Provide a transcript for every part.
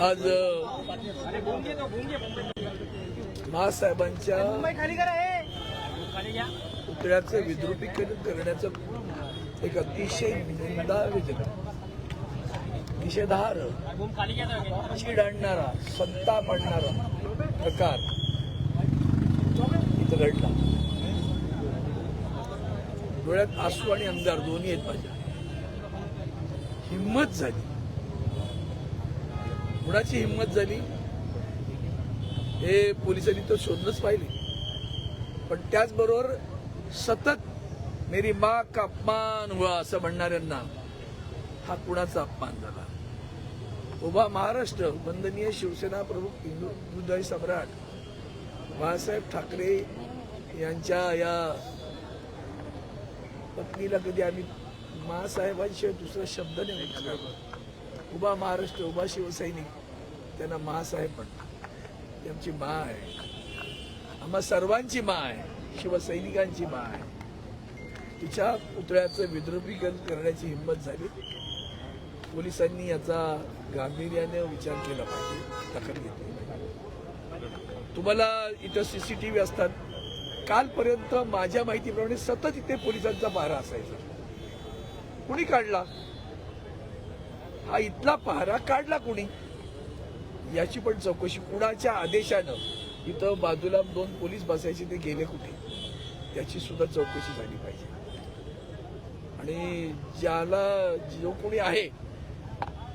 आज महासाहेबांच्या पुतळ्याचं विद्रुपीकरण करण्याचं एक अतिशय निंदाविजनक निषेधार्ह. चीड आणणारा संताप आणणारा प्रकार इथं घडला. डोळ्यात आसू आणि अंधार दोन्ही आहेत माझ्या. हिंमत झाली. कुणाची हिंमत झाली हे पोलिसांनी तो शोधलंच पाहिले. पण त्याचबरोबर सतत मेरी माँ का अपमान हुआ असं म्हणणाऱ्यांना हा कुणाचा अपमान झाला? उभा महाराष्ट्र वंदनीय शिवसेना प्रमुख हिंदू सम्राट बाळासाहेब ठाकरे यांच्या या पत्नीला कधी आम्ही महासाहेबांशिवाय दुसरा शब्द नाही उभा महाराष्ट्र उभा शिवसैनिक. त्यांना महासाहेब म्हणतात. ती आमची मा आहे. आम्हा सर्वांची मा आहे. शिवसैनिकांची मा आहे. तिच्या पुतळ्याचं विद्रुपीकरण करण्याची हिंमत झाली. पोलिसांनी याचा गांभीर्याने विचार केला पाहिजे. दखल घेतली तुम्हाला इथं सीसीटीव्ही असतात. कालपर्यंत माझ्या माहितीप्रमाणे सतत इथे पोलिसांचा पहारा असायचा. कुणी काढला? हा इथला पहारा काढला कुणी? याची पण चौकशी कुणाच्या आदेशानं? इथं बाजूला दोन पोलीस बसायचे ते गेले कुठे? त्याची सुद्धा चौकशी झाली पाहिजे. आणि ज्याला जो कोणी आहे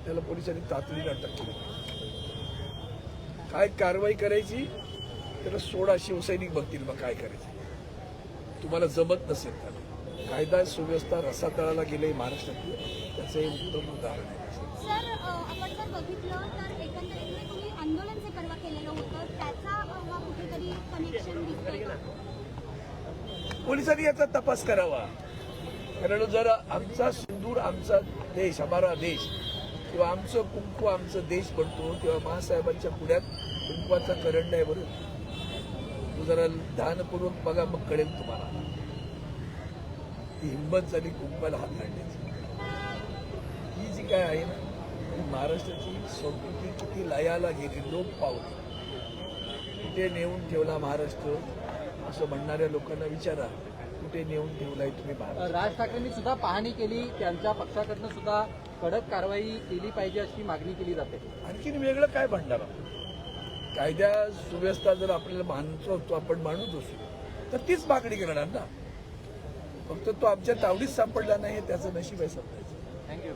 त्याला पोलिसांनी तातडीने अटक केली पाहिजे. काय कारवाई करायची? त्याला सोडा शिवसैनिक बघतील मग काय करायचं. तुम्हाला जमत नसेल त्याला. कायदा सुव्यवस्था रसातळाला गेले महाराष्ट्रातलं. त्याचं हे उत्तम उदाहरण आहे. सर अ, आपण जर बघितलं तर एकंदरीत तुम्ही आंदोलन जे परवा केलेलं होतं. त्याचा अ, हा कुठेतरी कनेक्शन दिसतोय का? पोलिसांनी याचा तपास करावा. कारण जर आमचा सिंदूर आमचा देश हमारा देश किंवा आमचं कुंकू आमचं देश बनतो किंवा महासाहेबांच्या पुढ्यात कुंकवाचा करंड आहे बरं. तो जरा ध्यानपूर्वक बघा मग कळेल तुम्हाला. ती हिंमत झाली हात घालण्याची ही जी काय आहे ना महाराष्ट्राची संस्कृती किती लयाला गेली लोक पावली. कुठे नेऊन ठेवला महाराष्ट्र? असं म्हणणाऱ्या लोकांना विचारा कुठे नेऊन ठेवलाय तुम्ही महाराष्ट्र? राज ठाकरेंनी सुद्धा पाहणी केली त्यांच्या पक्षाकडनं सुद्धा कडक कारवाई केली पाहिजे अशी मागणी केली जाते. आणखीन वेगळं काय म्हणणार कायद्या सुव्यवस्था जर आपल्याला मानतो आपण मानत असू. तर तीच मागणी करणार ना. फक्त तो आमच्या तावडीत सापडला नाही त्याचं नशीब आहे समजायचं थँक्यू